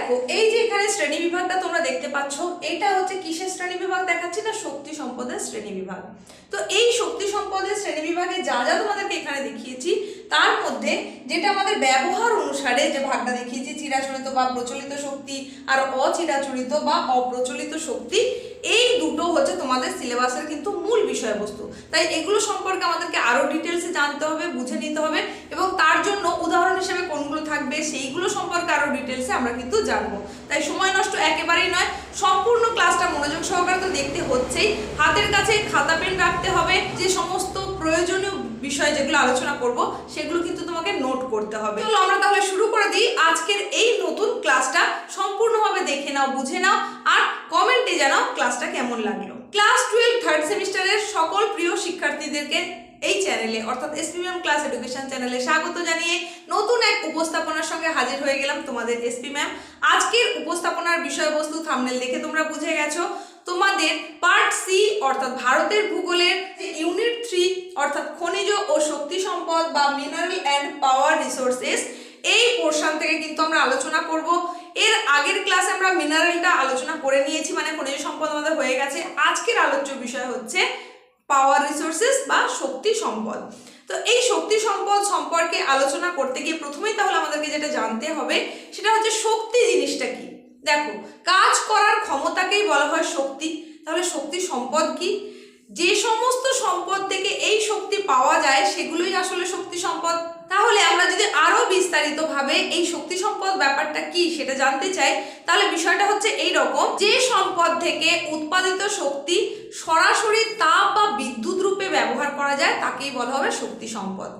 দেখো, এই যে এখানে শ্রেণি বিভাগটা তোমরা দেখতে পাচ্ছ, এটা হচ্ছে কিসের শ্রেণি বিভাগ দেখাচ্ছি না? শক্তি সম্পদের শ্রেণি বিভাগ। তো এই শক্তি সম্পদের শ্রেণি বিভাগে যা যা তোমাদেরকে এখানে দেখিয়েছি তার মধ্যে যেটা আমাদের ব্যবহার অনুসারে যে ভাগটা দেখিয়েছি, চিরাচরিত বা প্রচলিত শক্তি আর অচিরাচরিত বা অপ্রচলিত শক্তি, এই দুটো হচ্ছে তোমাদের সিলেবাসের কিন্তু মূল বিষয়বস্তু। তাই এগুলো সম্পর্কে আমাদেরকে আরও ডিটেলসে জানতে হবে, বুঝে নিতে হবে এবং তার জন্য উদাহরণ হিসেবে কোনগুলো থাকবে সেইগুলো সম্পর্কে আরও ডিটেলসে আমরা কিন্তু জানব। তাই সময় নষ্ট একেবারেই নয়, সম্পূর্ণ ক্লাসটা মনোযোগ সহকারে তো দেখতে হচ্ছেই হাতের কাছে খাতা পেন রাখতে হবে যে সমস্ত প্রয়োজনীয় বিষয় যেগুলো আলোচনা করব, সেগুলো কিন্তু তোমাকে নোট করতে হবে। চলো আমরা তাহলে শুরু করে দিই। আজকের এই নতুন ক্লাসটা সম্পূর্ণভাবে দেখে নাও, বুঝে নাও, আর কমেন্টে জানাও ক্লাসটা কেমন লাগল। ক্লাস টুয়েলভ থার্ড সেমিস্টারের সকল প্রিয় শিক্ষার্থীদেরকে এই চ্যানেলে অর্থাৎ এসপিএম ক্লাস এডুকেশন চ্যানেলে স্বাগত জানিয়ে নতুন এক উপস্থাপনার সঙ্গে হাজির হয়ে গেলাম তোমাদের এসপি ম্যাম আজকের উপস্থাপনার বিষয়বস্তু থামনেল দেখে তোমরা বুঝে গেছো। তোমাদের পার্ট সি অর্থাৎ ভারতের ভূগোলের ইউনিট থ্রি অর্থাৎ শক্তি সম্পদ বা মিনারেল অ্যান্ড পাওয়ার রিসোর্সেস এই পোর্শন থেকে কিন্তু আমরা আলোচনা করব। এর আগের ক্লাসে আমরা মিনারেলটা আলোচনা করে নিয়েছি মানে খনিজ সম্পদ আমাদের হয়ে গেছে। আজকের আলোচ্য বিষয় হচ্ছে পাওয়ার রিসোর্সেস বা শক্তি সম্পদ। তো এই শক্তি সম্পদ সম্পর্কে আলোচনা করতে গিয়ে প্রথমেই তাহলে আমাদেরকে যেটা জানতে হবে, সেটা হচ্ছে শক্তি জিনিসটা কি? দেখো, কাজ করার ক্ষমতাকেই বলা হয় শক্তি। তাহলে শক্তি সম্পদ কি? যে সমস্ত সম্পদ থেকে এই শক্তি পাওয়া যায়, সেগুলোই আসলে শক্তি সম্পদ। তাহলে আমরা যদি আরও বিস্তারিতভাবে এই শক্তি সম্পদ ব্যাপারটা কি সেটা জানতে চাই, তাহলে বিষয়টা হচ্ছে এই রকম। যে সম্পদ থেকে উৎপাদিত শক্তি সরাসরি তাপ বা বিদ্যুৎ রূপে ব্যবহার করা যায়, তাকেই বলা হবে শক্তি সম্পদ।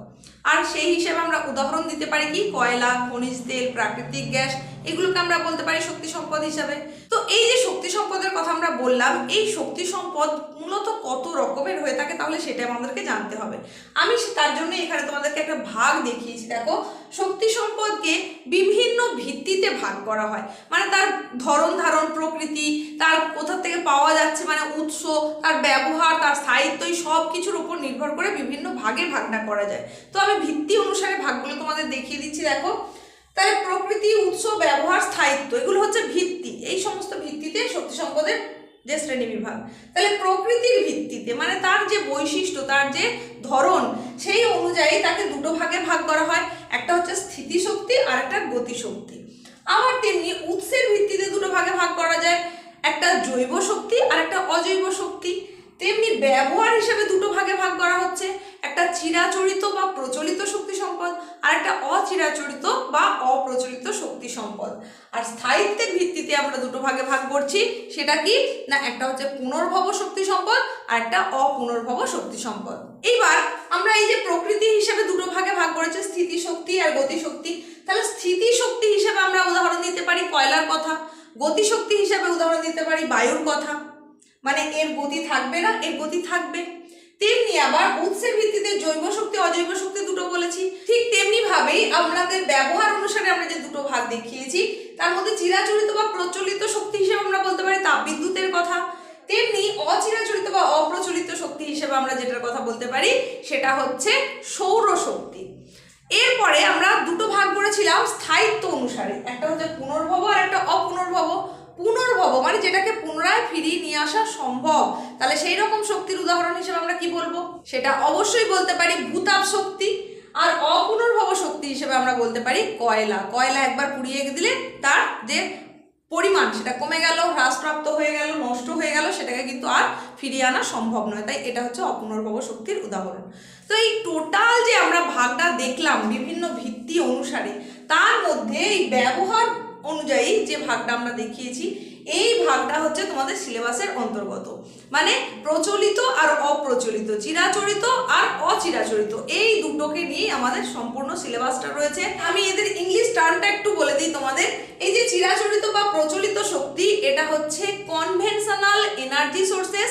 আর সেই হিসেবে আমরা উদাহরণ দিতে পারি কি? কয়লা, খনিজ তেল, প্রাকৃতিক গ্যাস, এগুলোকে আমরা বলতে পারি শক্তি সম্পদ হিসাবে। তো এই যে শক্তি সম্পদের কথা আমরা বললাম, এই শক্তি সম্পদ মূলত কত রকমের হয়ে থাকে তাহলে সেটা আমাদেরকে জানতে হবে। আমি তার জন্য এখানে তোমাদেরকে একটা ভাগ দেখিয়েছি। দেখো, শক্তি সম্পদকে বিভিন্ন ভিত্তিতে ভাগ করা হয়। মানে তার ধরন ধারণ প্রকৃতি, তার কোথা থেকে পাওয়া যাচ্ছে মানে উৎস, তার ব্যবহার, তার স্থায়িত্ব, এই সব কিছুর উপর নির্ভর করে বিভিন্ন ভাগে ভাগটা করা যায়। তো আমি ভিত্তি অনুসারে ভাগগুলো তোমাদের দেখিয়ে দিচ্ছি। দেখো তাহলে প্রকৃতি, উৎস, ব্যবহার, স্থায়িত্ব, এগুলো হচ্ছে ভিত্তি। এই সমস্ত ভিত্তিতে শক্তি সম্পদের যে শ্রেণি বিভাগ। তাহলে প্রকৃতির ভিত্তিতে মানে তার যে বৈশিষ্ট্য, তার যে ধরন, সেই অনুযায়ী তাকে দুটো ভাগে ভাগ করা হয়। একটা হচ্ছে স্থিতিশক্তি, আর একটা গতিশক্তি। আবার তেমনি উৎসের ভিত্তিতে দুটো ভাগে ভাগ করা যায়। একটা জৈব শক্তি আর একটা অজৈব শক্তি। তেমনি ব্যবহার হিসেবে দুটো ভাগে ভাগ করা হচ্ছে। একটা চিরাচরিত বা প্রচলিত শক্তি সম্পদ, আর একটা অচিরাচরিত বা অপ্রচলিত শক্তি সম্পদ। আর স্থায়িত্বের ভিত্তিতে আমরা দুটো ভাগে ভাগ করছি, সেটা কি? না, একটা হচ্ছে পুনর্ভব শক্তি সম্পদ, আর একটা অপুনর্ভব শক্তি সম্পদ। এইবার আমরা এই যে প্রকৃতি হিসেবে দুটো ভাগে ভাগ করেছি, স্থিতি শক্তি আর গতি শক্তি। তাহলে স্থিতি শক্তি হিসেবে আমরা উদাহরণ দিতে পারি কয়লার কথা গতিশক্তি হিসেবে উদাহরণ দিতে পারি বায়ুর কথা। মানে এর গতি থাকবে না, এর গতি থাকবে। তেমনি আবার উৎসের ভিত্তিতে জৈব শক্তি, অজৈব শক্তি দুটো বলেছি। ঠিক তেমনি ভাবেই আমাদের ব্যবহার অনুসারে আমরা যে দুটো ভাগ দেখিয়েছি, তার মধ্যে চিরাচরিত বা প্রচলিত শক্তি হিসেবে আমরা বলতে পারি তাপবিদ্যুতের কথা। তেমনি অচিরাচরিত বা অপ্রচলিত শক্তি হিসেবে আমরা যেটার কথা বলতে পারি, সেটা হচ্ছে সৌর শক্তি। এরপরে আমরা দুটো ভাগ করেছিলাম স্থায়িত্ব অনুসারে, একটা হচ্ছে পুনর্ভব আর একটা অপুনর্ভব। পুনর্ভব মানে যেটাকে পুনরায় ফিরিয়ে নিয়ে আসা সম্ভব। তাহলে সেই রকম শক্তির উদাহরণ হিসেবে আমরা কি বলব? সেটা অবশ্যই বলতে পারি ভূতাপ শক্তি আর অপুনর্ভব শক্তি হিসেবে আমরা বলতে পারি কয়লা। কয়লা একবার পুড়িয়ে দিলে তার যে পরিমাণ, সেটা কমে গেল, হ্রাসপ্রাপ্ত হয়ে গেল, নষ্ট হয়ে গেল, সেটাকে কিন্তু আর ফিরিয়ে আনা সম্ভব নয়। তাই এটা হচ্ছে অপুনর্ভব শক্তির উদাহরণ। তো এই টোটাল যে আমরা ভাগটা দেখলাম বিভিন্ন ভিত্তি অনুসারে, তার মধ্যে এই ব্যবহার অনুযায়ী যে ভাগটা আমরা দেখিয়েছি, এই ভাগটা হচ্ছে তোমাদের সিলেবাসের অন্তর্গত। মানে প্রচলিত আর অপ্রচলিত, চিরাচরিত আর অচিরাচরিত, এই দুটোকে নিয়ে আমাদের সম্পূর্ণ সিলেবাসটা রয়েছে। আমি এদের ইংলিশ টার্মটা একটু বলে দিই তোমাদের। এই যে চিরাচরিত বা প্রচলিত শক্তি, এটা হচ্ছে কনভেনশনাল এনার্জি সোর্সেস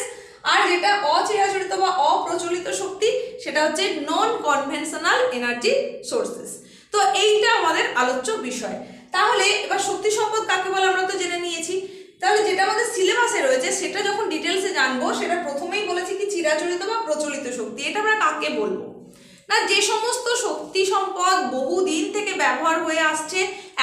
আর যেটা অচিরাচরিত বা অপ্রচলিত শক্তি, সেটা হচ্ছে নন কনভেনশনাল এনার্জি সোর্সেস তো এইটা আমাদের আলোচ্য বিষয়। তাহলে এবার শক্তি সম্পদ কাকে বলে আমরা তো জেনে নিয়েছি। তাহলে যেটা আমাদের সিলেবাসে রয়েছে, সেটা যখন ডিটেলসে জানব, সেটা প্রথমেই বলেছি কি চিরাচরিত বা প্রচলিত শক্তি। এটা আমরা কাকে বলব? না, যে সমস্ত শক্তি সম্পদ বহুদিন থেকে ব্যবহার হয়ে আসছে,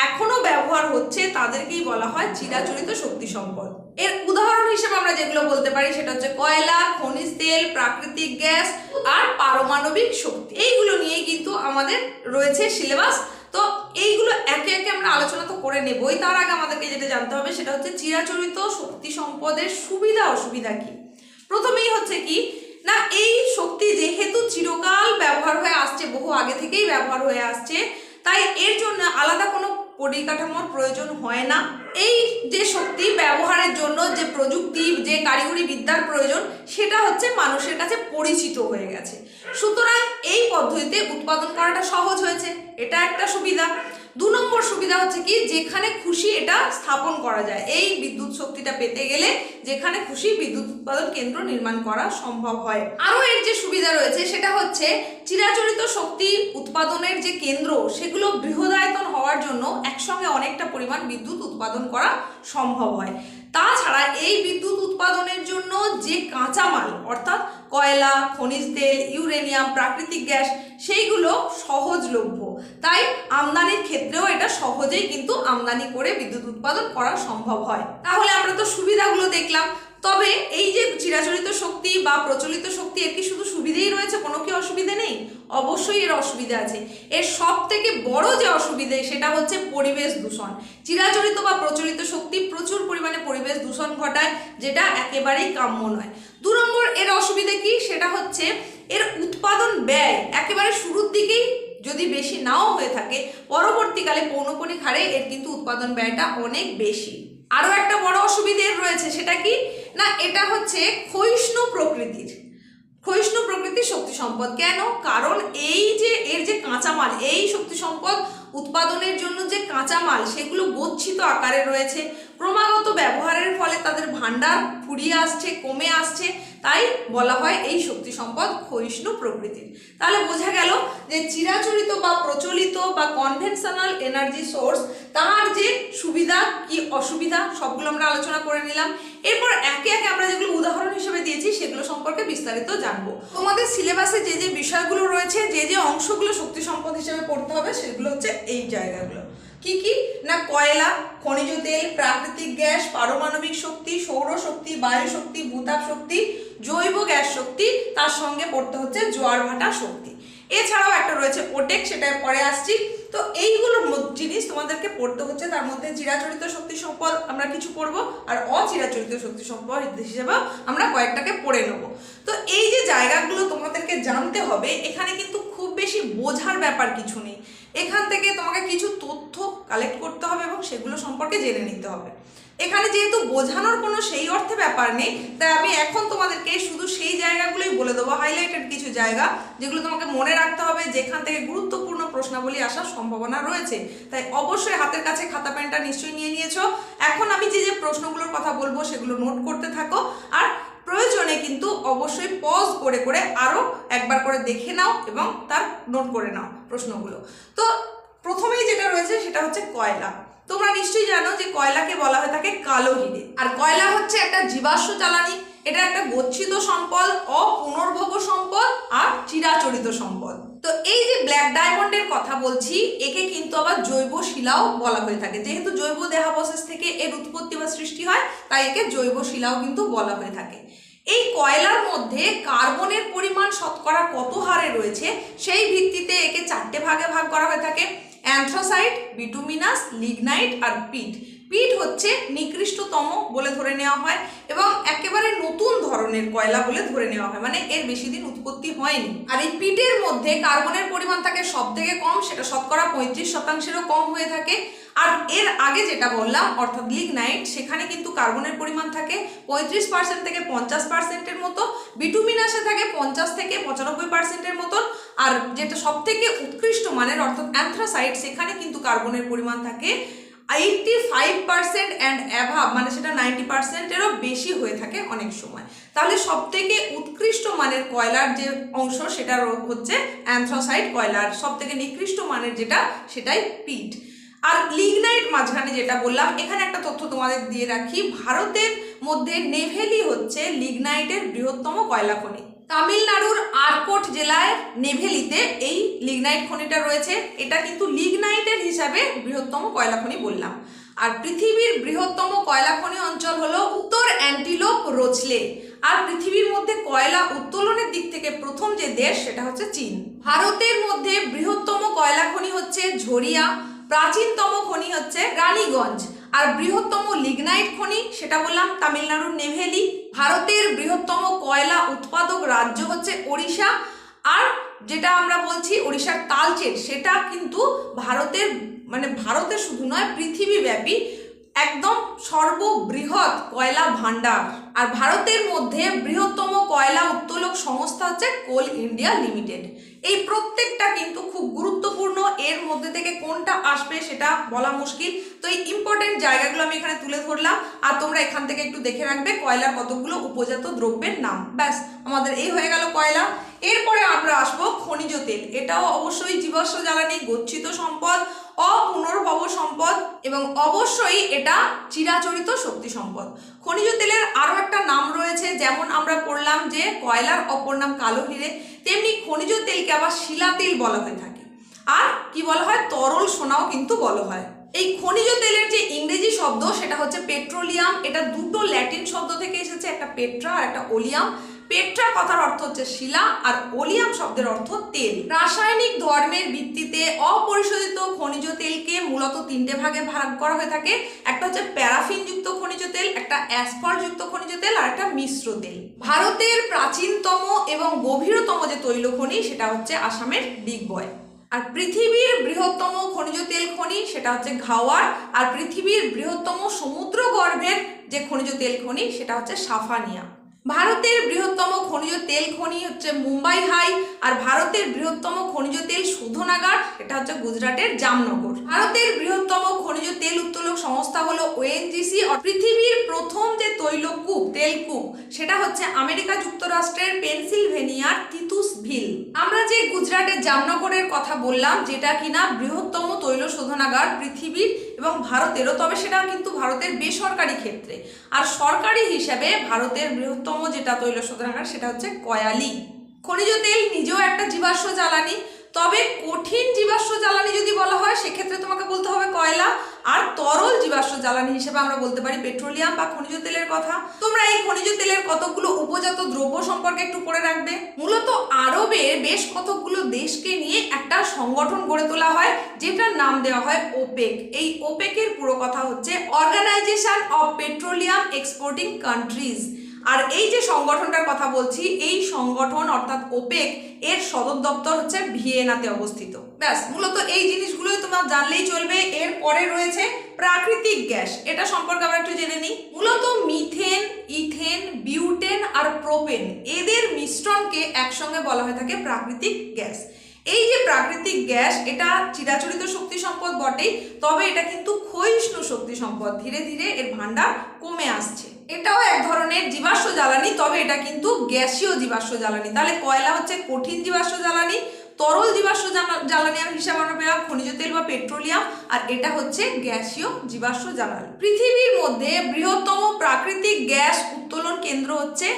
এখনও ব্যবহার হচ্ছে, তাদেরকেই বলা হয় চিরাচরিত শক্তি সম্পদ। এর উদাহরণ হিসেবে আমরা যেগুলো বলতে পারি, সেটা হচ্ছে কয়লা, খনিজ তেল, প্রাকৃতিক গ্যাস আর পারমাণবিক শক্তি। এইগুলো নিয়েই কিন্তু আমাদের রয়েছে সিলেবাস তো এইগুলো একে একে আমরা আলোচনা তো করে নেবই। তার আগে আমাদেরকে যেটা জানতে হবে সেটা হচ্ছে চিরাচরিত শক্তি সম্পদের সুবিধা অসুবিধা কি? প্রথমেই হচ্ছে কি, না এই শক্তি যেহেতু চিরকাল ব্যবহার হয়ে আসছে, বহু আগে থেকেই ব্যবহার হয়ে আসছে, তাই এর জন্য আলাদা কোনো পরিকাঠামোর প্রয়োজন হয় না। এই যে শক্তি ব্যবহারের জন্য যে প্রযুক্তি, যে কারিগরি বিদ্যার প্রয়োজন, সেটা হচ্ছে মানুষের কাছে পরিচিত হয়ে গেছে। সুতরাং এই পদ্ধতিতে উৎপাদন করাটা সহজ হয়েছে। এটা একটা সুবিধা। দু নম্বর সুবিধা হচ্ছে কি? যেখানে খুশি এটা স্থাপন করা যায়। এই বিদ্যুৎ শক্তিটা পেতে গেলে যেখানে খুশি বিদ্যুৎ উৎপাদন কেন্দ্র নির্মাণ করা সম্ভব হয়। আরও এর যে সুবিধা রয়েছে, সেটা হচ্ছে চিরাচরিত শক্তি উৎপাদনের যে কেন্দ্র, সেগুলো বৃহদায়তন হওয়ার জন্য একসঙ্গে অনেকটা পরিমাণ বিদ্যুৎ উৎপাদন করা সম্ভব হয়। তাছাড়া এই বিদ্যুৎ উৎপাদনের জন্য যে কাঁচামাল, অর্থাৎ কয়লা, খনিজ তেল, ইউরেনিয়াম, প্রাকৃতিক গ্যাস, সেইগুলো সহজলভ্য। তাই আমদানির ক্ষেত্রেও এটা সহজেই কিন্তু আমদানি করে বিদ্যুৎ উৎপাদন করা সম্ভব হয়। তাহলে আমরা তো সুবিধাগুলো দেখলাম। তবে এই যে চিরাচরিত শক্তি বা প্রচলিত শক্তি, এর কি শুধু সুবিধেই রয়েছে? কোনো কি অসুবিধে নেই? অবশ্যই এর অসুবিধা আছে। এর সব থেকে বড় যে অসুবিধে, সেটা হচ্ছে পরিবেশ দূষণ। চিরাচরিত বা প্রচলিত শক্তি প্রচুর পরিমাণে পরিবেশ দূষণ ঘটায়, যেটা একেবারেই কাম্য নয়। দু নম্বর এর অসুবিধে কি? সেটা হচ্ছে এর উৎপাদন ব্যয় একেবারে শুরুর দিকেই যদি বেশি নাও হয়ে থাকে, পরবর্তীকালে পৌনপণিক হারে এর কিন্তু উৎপাদন ব্যয়টা অনেক বেশি। আরও একটা বড় অসুবিধে রয়েছে, সেটা কি? না, এটা হচ্ছে ক্ষয়িষ্ণু প্রকৃতির। ক্ষয়িষ্ণু প্রকৃতির শক্তি সম্পদ। কেন? কারণ এই যে, এর যে কাঁচামাল, এই শক্তি সম্পদ উৎপাদনের জন্য যে কাঁচামাল, সেগুলো গচ্ছিত আকারে রয়েছে। ক্রমাগত ব্যবহারের ফলে তাদের ভাণ্ডার ফুরিয়ে আসছে, কমে আসছে। তাই বলা হয় এই শক্তি সম্পদ ক্ষয়িষ্ণু প্রকৃতির। তাহলে বোঝা গেল যে চিরাচরিত বা প্রচলিত বা কনভেনশনাল এনার্জি সোর্স তার যে সুবিধা কি অসুবিধা, সবগুলো আমরা আলোচনা করে নিলাম। এরপর একে একে আমরা যেগুলো উদাহরণ হিসেবে দিয়েছি, সেগুলো সম্পর্কে বিস্তারিত জানব। তোমাদের সিলেবাসে যে যে বিষয়গুলো রয়েছে, যে যে অংশগুলো শক্তি সম্পদ হিসেবে পড়তে হবে, সেগুলো হচ্ছে এই জায়গাগুলো। কি কি? না কয়লা, খনিজ তেল, প্রাকৃতিক গ্যাস, পারমাণবিক শক্তি, সৌর শক্তি, বায়ু শক্তি, ভূতাপ শক্তি, জৈব গ্যাস শক্তি, তার সঙ্গে পড়তে হচ্ছে জোয়ার ভাটা শক্তি। এছাড়াও একটা রয়েছে ওটেক সেটা পরে আসছি। তো এইগুলো জিনিস তোমাদেরকে পড়তে হচ্ছে, তার মধ্যে চিরাচরিত শক্তি সম্পদ আমরা কিছু পড়ব, আর অচিরাচরিত শক্তি সম্পদ হিসেবে আমরা কয়েকটাকে পড়ে নেব। তো এই যে জায়গাগুলো তোমাদেরকে জানতে হবে, এখানে কিন্তু খুব বেশি বোঝার ব্যাপার কিছু নেই। এখান থেকে তোমাকে কিছু তথ্য কালেক্ট করতে হবে এবং সেগুলো সম্পর্কে জেনে নিতে হবে। এখানে যেহেতু বোঝানোর কোনো সেই অর্থে ব্যাপার নেই, তাই আমি এখন তোমাদেরকে শুধু সেই জায়গাগুলোই বলে দেবো হাইলাইটেড কিছু জায়গা যেগুলো তোমাকে মনে রাখতে হবে, যেখান থেকে গুরুত্বপূর্ণ প্রশ্নাবলী আসার সম্ভাবনা রয়েছে। তাই অবশ্যই হাতের কাছে খাতা, পেনটা নিশ্চয়ই নিয়ে নিয়েছো। এখন আমি যে যে প্রশ্নগুলোর কথা বলব সেগুলো নোট করতে থাকো। আর প্রয়োজনে কিন্তু অবশ্যই পজ করে করে আরও একবার করে দেখে নাও এবং তার নোট করে নাও প্রশ্নগুলো। তো প্রথমেই যেটা রয়েছে সেটা হচ্ছে কয়লা। তোমরা নিশ্চয়ই জানো যে কয়লাকে বলা হয়ে থাকে কালো হিরে। আর কয়লা হচ্ছে একটা জীবাশ্ম জ্বালানি। এটা একটা গচ্ছিত সম্পদ অপুনর্ভব সম্পদ আর চিরাচরিত সম্পদ। তো এই যে ব্ল্যাক ডায়মন্ডের কথা বলছি, একে কিন্তু আবার জৈব শিলাও বলা হয়ে থাকে। যেহেতু জৈব দেহাবশেষ থেকে এর উৎপত্তি বা সৃষ্টি হয়, তাই একে জৈব শিলাও কিন্তু বলা হয়ে থাকে। এই কয়লার মধ্যে কার্বনের পরিমাণ শতকরা কত হারে রয়েছে, সেই ভিত্তিতে একে চারটে ভাগে ভাগ করা হয়ে থাকে। অ্যান্থ্রাসাইট, বিটুমিনাস, লিগনাইট আর পিট। পিট হচ্ছে নিকৃষ্টতম বলে ধরে নেওয়া হয় এবং একেবারে নতুন ধরনের কয়লা বলে ধরে নেওয়া হয়। মানে এর বেশি দিন উৎপত্তি হয়নি। আর এই পিটের মধ্যে কার্বনের পরিমাণ থাকে সব থেকে কম, সেটা শতকরা পঁয়ত্রিশ শতাংশেরও কম হয়ে থাকে। আর এর আগে যেটা বললাম, অর্থাৎ লিগনাইট, সেখানে কিন্তু কার্বনের পরিমাণ থাকে পঁয়ত্রিশ পার্সেন্ট থেকে পঞ্চাশ পার্সেন্টের মতো বিটুমিনাসে থাকে পঞ্চাশ থেকে পঁচানব্বই পার্সেন্টের মতন। আর যেটা সব থেকে উৎকৃষ্ট মানের, অর্থাৎ অ্যান্থ্রাসাইট, সেখানে কিন্তু কার্বনের পরিমাণ থাকে eighty five percent and above মানে সেটা নাইনটি পার্সেন্টেরও বেশি হয়ে থাকে অনেক সময়। তাহলে সব থেকে উৎকৃষ্ট মানের কয়লার যে অংশ সেটা হচ্ছে অ্যান্থ্রাসাইট কয়লার। সব থেকে নিকৃষ্ট মানের যেটা, সেটাই পিট। আর লিগনাইট মাঝখানে যেটা বললাম, এখানে একটা তথ্য তোমাদের দিয়ে রাখি। ভারতের মধ্যে নেভেলি হচ্ছে লিগনাইটের বৃহত্তম কয়লা খনি তামিলনাড়ুর আরকোট জেলায় নেভেলিতে এই লিগনাইট খনিটা রয়েছে। এটা কিন্তু লিগনাইটের হিসাবে বৃহত্তম কয়লা খনি বললাম। আর পৃথিবীর বৃহত্তম কয়লা খনি অঞ্চল হলো উত্তর অ্যান্টিলোপ রোচলে। আর পৃথিবীর মধ্যে কয়লা উত্তোলনের দিক থেকে প্রথম যে দেশ, সেটা হচ্ছে চীন। ভারতের মধ্যে বৃহত্তম কয়লা খনি হচ্ছে ঝরিয়া, প্রাচীনতম খনি হচ্ছে রানীগঞ্জ। আর বৃহত্তম লিগনাইট খনি, সেটা বললাম তামিলনাড়ুর নেভেলি, ভারতের বৃহত্তম কয়লা উৎপাদক রাজ্য হচ্ছে ওড়িশা। আর যেটা আমরা বলছি ওড়িশার তালচের, সেটা কিন্তু ভারতের মানে ভারতে শুধু নয়, পৃথিবীব্যাপী একদম সর্ববৃহৎ কয়লা ভান্ডার আর ভারতের মধ্যে বৃহত্তম কয়লা উত্তোলক সংস্থা হচ্ছে কোল ইন্ডিয়া লিমিটেড। এই প্রত্যেকটা কিন্তু খুব গুরুত্বপূর্ণ। এর মধ্যে থেকে কোনটা আসবে সেটা বলা মুশকিল। তো এই ইম্পর্টেন্ট জায়গাগুলো আমি এখানে তুলে ধরলাম। আর তোমরা এখান থেকে একটু দেখে রাখবে কয়লার কতগুলো উপজাত দ্রব্যের নাম। ব্যাস, আমাদের এই হয়ে গেল কয়লা। এরপরে আমরা আসব খনিজ তেল। এটাও অবশ্যই জীবাশ্ম জ্বালানি, গচ্ছিত সম্পদ অপুনর্ভব সম্পদ এবং অবশ্যই এটা চিরাচরিত শক্তি সম্পদ। খনিজ তেলের আরও একটা নাম রয়েছে, যেমন আমরা পড়লাম যে কয়লার অপর নাম কালো হিরে, তেমনি খনিজ তেলকে আবার শিলা তেল বলা হয়ে থাকে। আর কি বলা হয়? তরল সোনাও কিন্তু বলা হয়। এই খনিজ তেলের যে ইংরেজি শব্দ, সেটা হচ্ছে পেট্রোলিয়াম। এটা দুটো ল্যাটিন শব্দ থেকে এসেছে, একটা পেট্রা আর একটা ওলিয়াম। পেট্রা কথার অর্থ হচ্ছে শিলা আর ওলিয়াম শব্দের অর্থ তেল। রাসায়নিক ধর্মের ভিত্তিতে অপরিশোধিত খনিজ তেলকে মূলত তিনটে ভাগে ভাগ করা হয়ে থাকে। একটা হচ্ছে প্যারাফিন যুক্ত খনিজ তেল, একটা অ্যাসফার যুক্ত খনিজ তেল আর একটা মিশ্র তেল। ভারতের প্রাচীনতম এবং গভীরতম যে তৈল খনি, সেটা হচ্ছে আসামের বিগ বয়। আর পৃথিবীর বৃহত্তম খনিজ তেল খনি, সেটা হচ্ছে ঘাওয়ার। আর পৃথিবীর বৃহত্তম সমুদ্র গর্ভের যে খনিজ তেল খনি, সেটা হচ্ছে সাফানিয়া। ভারতের বৃহত্তম খনিজ তেল খনি হচ্ছে মুম্বাই হাই, আর ভারতের বৃহত্তম খনিজ তেল শোধনাগার এটা হচ্ছে গুজরাটের জামনগর। ভারতের বৃহত্তম খনিজ তেল উত্তোলক সংস্থা হলো ওএনজিসি পৃথিবীর প্রথম যে তৈলকূপ, তেলকূপ, সেটা হচ্ছে আমেরিকা যুক্তরাষ্ট্রের পেনসিলভেনিয়ার তিতুস ভিল। আমরা যে গুজরাটের জামনগরের কথা বললাম, যেটা কিনা বৃহত্তম তৈল শোধনাগার পৃথিবীর এবং ভারতেরও, তবে সেটা কিন্তু ভারতের বেসরকারি ক্ষেত্রে। আর সরকারি হিসাবে ভারতের বৃহত্তম যেটা তৈল শোধনাগার সেটা হচ্ছে কয়ালি। খনিজ তেল নিজেও একটা জীবাশ্ম জ্বালানি, তবে কঠিন জীবাশ্ম জ্বালানি যদি বলা হয়, সেক্ষেত্রে তোমাকে বলতে হবে কয়লা। জ্বালানি হিসেবে আমরা বলতে পারি পেট্রোলিয়াম বা খনিজ তেলের কথা। তোমরা এই খনিজ তেলের কতগুলো উপজাত দ্রব্য সম্পর্কে একটু পড়ে রাখবে। মূলত আরবের বেশ কতগুলো দেশকে নিয়ে একটা সংগঠন গড়ে তোলা হয়, যেটার নাম দেওয়া হয় ওপেক। এই ওপেকের পুরো কথা হচ্ছে organization of petroleum exporting countries. আর এই যে সংগঠনটার কথা বলছি, এই সংগঠন অর্থাৎ ওপেক, এর সদর দপ্তর হচ্ছে ভিয়েনাতে অবস্থিত। ব্যাস, মূলত এই জিনিসগুলোই তোমার জানলেই চলবে। এর পরে রয়েছে প্রাকৃতিক গ্যাস। এটা সম্পর্কে আমরা একটু জেনে নিই। মূলত মিথেন, ইথেন, বিউটেন আর প্রোপেন, এদের মিশ্রণকে একসঙ্গে বলা হয়ে থাকে প্রাকৃতিক গ্যাস। এই যে প্রাকৃতিক গ্যাস, এটা চিরাচরিত শক্তি সম্পদ বটেই, তবে এটা কিন্তু ক্ষয়িষ্ণু শক্তি সম্পদ। ধীরে ধীরে এর ভান্ডার কমে আসছে। এটাও এক ধরনের জীবাশ্ম জ্বালানি, তবে এটা কিন্তু গ্যাসীয় জীবাশ্ম জ্বালানি। তাহলে কয়লা হচ্ছে কঠিন জীবাশ্ম জ্বালানি তরল জীবাশ্ম জ্বালা- জ্বালানি হিসাবে আমরা পেলাম খনিজ তেল বা পেট্রোলিয়াম, আর এটা হচ্ছে গ্যাসীয় জীবাশ্ম জ্বালানি। পৃথিবীর মধ্যে বৃহত্তম প্রাকৃতিক গ্যাস উত্তোলন কেন্দ্র হচ্ছে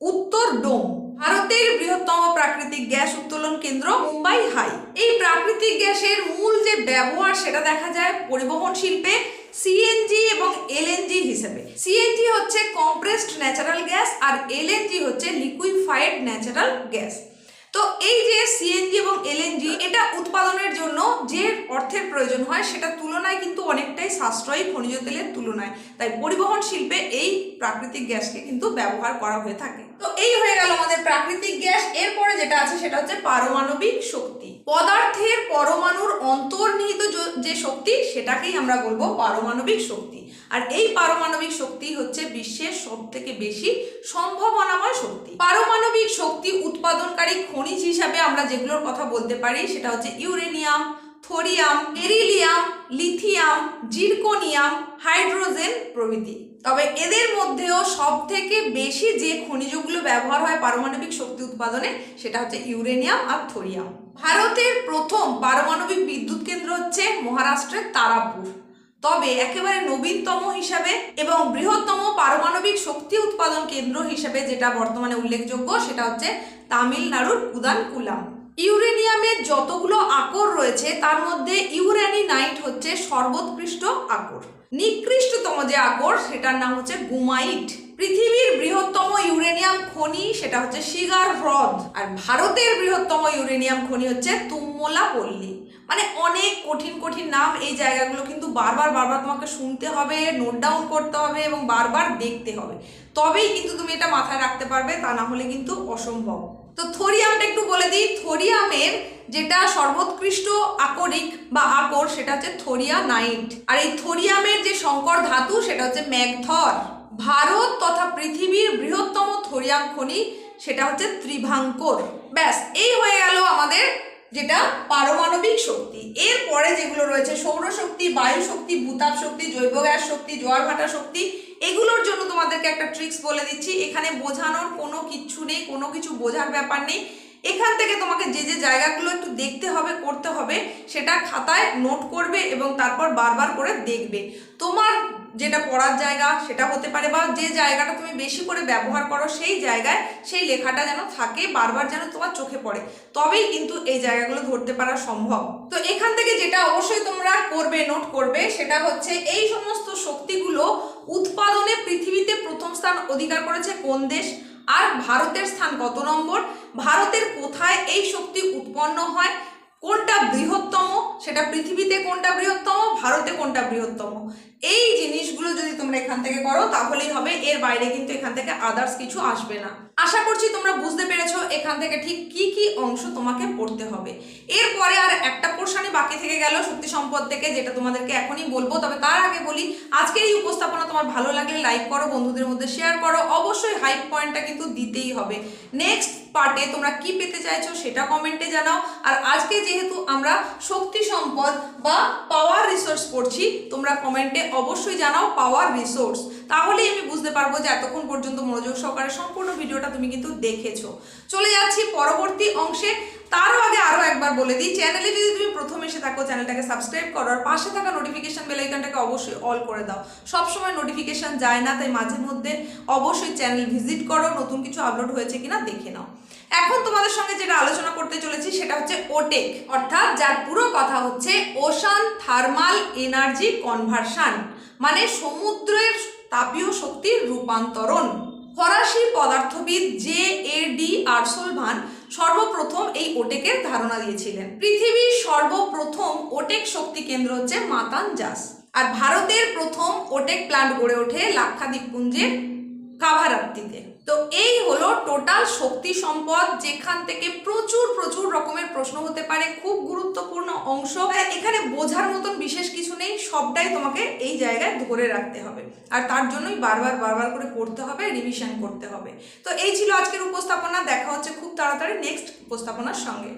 উত্তর ডোম। ভারতের বৃহত্তম প্রাকৃতিক গ্যাস উত্তোলন কেন্দ্র মুম্বাই হাই। এই প্রাকৃতিক গ্যাসের মূল যে ব্যবহার, সেটা দেখা যায় পরিবহন শিল্পে, সিএনজি এবং এলএনজি হিসেবে। সিএনজি হচ্ছে কম্প্রেসড ন্যাচারাল গ্যাস আর এলএনজি হচ্ছে লিকুইফাইড ন্যাচারাল গ্যাস তো এই যে সিএনজি এবং এলএনজি এটা উৎপাদনের জন্য যে অর্থের প্রয়োজন হয় সেটা তুলনায় কিন্তু অনেকটাই সাশ্রয়ী খনিজ তেলের তুলনায়। তাই পরিবহন শিল্পে এই প্রাকৃতিক গ্যাসকে কিন্তু ব্যবহার করা হয়ে থাকে। তো এই হয়ে গেল আমাদের প্রাকৃতিক গ্যাস। এরপরে যেটা আছে সেটা হচ্ছে পারমাণবিক শক্তি। পদার্থের পরমাণুর অন্তর্নিহিত য- শক্তি, সেটাকেই আমরা বলব পারমাণবিক শক্তি। আর এই পারমাণবিক শক্তি হচ্ছে বিশ্বের সব থেকে বেশি সম্ভাবনাময় শক্তি। পারমাণবিক শক্তি উৎপাদনকারী খনিজ হিসাবে আমরা যেগুলোর কথা বলতে পারি, সেটা হচ্ছে uranium, thorium, beryllium, lithium, zirconium, hydrogen প্রভৃতি। তবে এদের মধ্যেও সব থেকে বেশি যে খনিজগুলো ব্যবহার হয় পারমাণবিক শক্তি উৎপাদনে, সেটা হচ্ছে ইউরেনিয়াম আর থোরিয়াম। ভারতের প্রথম পারমাণবিক বিদ্যুৎ কেন্দ্র হচ্ছে মহারাষ্ট্রের তারাপুর। তবে একেবারে নবীনতম হিসাবে এবং বৃহত্তম পারমাণবিক শক্তি উৎপাদন কেন্দ্র হিসেবে যেটা বর্তমানে উল্লেখযোগ্য, সেটা হচ্ছে তামিলনাড়ুর কুদানকুলাম ইউরেনিয়ামের যতগুলো আকর রয়েছে, তার মধ্যে ইউরেনি নাইট হচ্ছে সর্বোৎকৃষ্ট আকর। নিকৃষ্টতম যে আকর, সেটার নাম হচ্ছে গুমাইট। পৃথিবীর বৃহত্তম ইউরেনিয়াম খনি সেটা হচ্ছে শিগার হ্রদ। আর ভারতের বৃহত্তম ইউরেনিয়াম খনি হচ্ছে তুম্মলা পল্লী মানে অনেক কঠিন কঠিন নাম। এই জায়গাগুলো কিন্তু বারবার বারবার তোমাকে শুনতে হবে নোট ডাউন করতে হবে এবং বারবার দেখতে হবে। তবেই কিন্তু তুমি এটা মাথায় রাখতে পারবে, তা না হলে কিন্তু অসম্ভব। তো থোরিয়ামটা একটু বলে দিই। থোরিয়ামের যেটা সর্বোৎকৃষ্ট আকরিক বা আকর, সেটা হচ্ছে থোরিয়া নাইট আর এই থোরিয়ামের যে সংকর ধাতু, সেটা হচ্ছে ম্যাগথর ভারত তথা পৃথিবীর বৃহত্তম থোরিয়াম খনি, সেটা হচ্ছে ত্রিভাঙ্কর। ব্যাস, এই হয়ে গেল আমাদের যেটা পারমাণবিক শক্তি। এরপরে যেগুলো রয়েছে, সৌরশক্তি বায়ু শক্তি ভূতাপ শক্তি, জৈব গ্যাস শক্তি, জোয়ার ভাটা শক্তি, এগুলোর জন্য তোমাদেরকে একটা ট্রিক্স বলে দিচ্ছি। এখানে বোঝানোর কোনো কিচ্ছু নেই, কোনো কিছু বোঝার ব্যাপার নেই। এখান থেকে তোমাকে যে যে জায়গাগুলো একটু দেখতে হবে, করতে হবে, সেটা খাতায় নোট করবে এবং তারপর বারবার করে দেখবে। তোমার যেটা পড়ার জায়গা সেটা হতে পারে বা যে জায়গাটা তুমি বেশি করে ব্যবহার করো সেই জায়গায় সেই লেখাটা যেন থাকে, বারবার যেন তোমার চোখে পড়ে। তবেই কিন্তু এই জায়গাগুলো ধরতে পারা সম্ভব। তো এখান থেকে যেটা অবশ্যই তোমরা করবে নোট করবে, সেটা হচ্ছে এই সমস্ত শক্তিগুলো উৎপাদনে পৃথিবীতে প্রথম স্থান অধিকার করেছে কোন দেশ? আর ভারতের স্থান কত নম্বর? ভারতের কোথায় এই শক্তি উৎপন্ন হয়? কোনটা বৃহত্তম, সেটা পৃথিবীতে কোনটা বৃহত্তম, ভারতে কোনটা বৃহত্তম? এই জিনিসগুলো যদি তোমরা এখান থেকে করো, তাহলেই হবে, এর বাইরে কিন্তু এখান থেকে আদার্স কিছু আসবে না। আশা করছি তোমরা বুঝতে পেরেছ এখান থেকে ঠিক কি কি অংশ তোমাকে পড়তে হবে। এরপরে আর একটা পোর্শনই বাকি থেকে গেল শক্তি সম্পদ থেকে, যেটা তোমাদেরকে এখনই বলব। তবে তার আগে বলি, আজকের এই উপস্থাপনা তোমার ভালো লাগলে লাইক করো, বন্ধুদের মধ্যে শেয়ার করো। অবশ্যই হাইপ পয়েন্টটা কিন্তু দিতেই হবে। নেক্সট পার্টে তোমরা কি পেতে চাইছো সেটা কমেন্টে জানাও। আর আজকে যেহেতু আমরা শক্তি সম্পদ বা পাওয়ার রিসোর্স পড়ছি, তোমরা কমেন্টে অবশ্যই জানাও পাওয়ার রিসোর্স তাহলেই আমি বুঝতে পারব যে এতক্ষণ পর্যন্ত মনোযোগ সহকারে সম্পূর্ণ ভিডিওটা তুমি কিন্তু দেখেছ। চলে যাচ্ছি পরবর্তী অংশে। তারও আগে আরও একবার বলে দিই চ্যানেলে যদি তুমি প্রথম এসে থাকো চ্যানেলটাকে সাবস্ক্রাইব করো আর পাশে থাকা নোটিফিকেশন বেল আইকনটাকে অবশ্যই অল করে দাও। সবসময় নোটিফিকেশন যায় না, তাই মাঝে মধ্যে অবশ্যই চ্যানেল ভিজিট করো, নতুন কিছু আপলোড হয়েছে কিনা দেখে নাও। এখন তোমাদের সঙ্গে যেটা আলোচনা করতে চলেছি, সেটা হচ্ছে ওটেক অর্থাৎ যার পুরো কথা হচ্ছে ওশান থার্মাল এনার্জি কনভার্সন মানে সমুদ্রের তাপীয় শক্তির রূপান্তরণ। ফরাসি পদার্থবিদ জে এ ডি আর্সোলভান সর্বপ্রথম এই ওটেকের ধারণা দিয়েছিলেন। পৃথিবীর সর্বপ্রথম ওটেক শক্তি কেন্দ্র হচ্ছে মাতানজাস। আর ভারতের প্রথম ওটেক প্লান্ট গড়ে ওঠে লাক্ষাদ্বীপপুঞ্জের কাভারাত্তিতে। তো এই হলো টোটাল শক্তি সম্পদ, যেখান থেকে প্রচুর প্রচুর রকমের প্রশ্ন হতে পারে, খুব গুরুত্বপূর্ণ অংশ। এখানে বোঝার মতন বিশেষ কিছু নেই, সবটাই তোমাকে এই জায়গায় ধরে রাখতে হবে। আর তার জন্যই বারবার বারবার করে পড়তে হবে রিভিশন করতে হবে। তো এই ছিল আজকের উপস্থাপনা, দেখা হচ্ছে খুব তাড়াতাড়ি নেক্সট উপস্থাপনার সঙ্গে।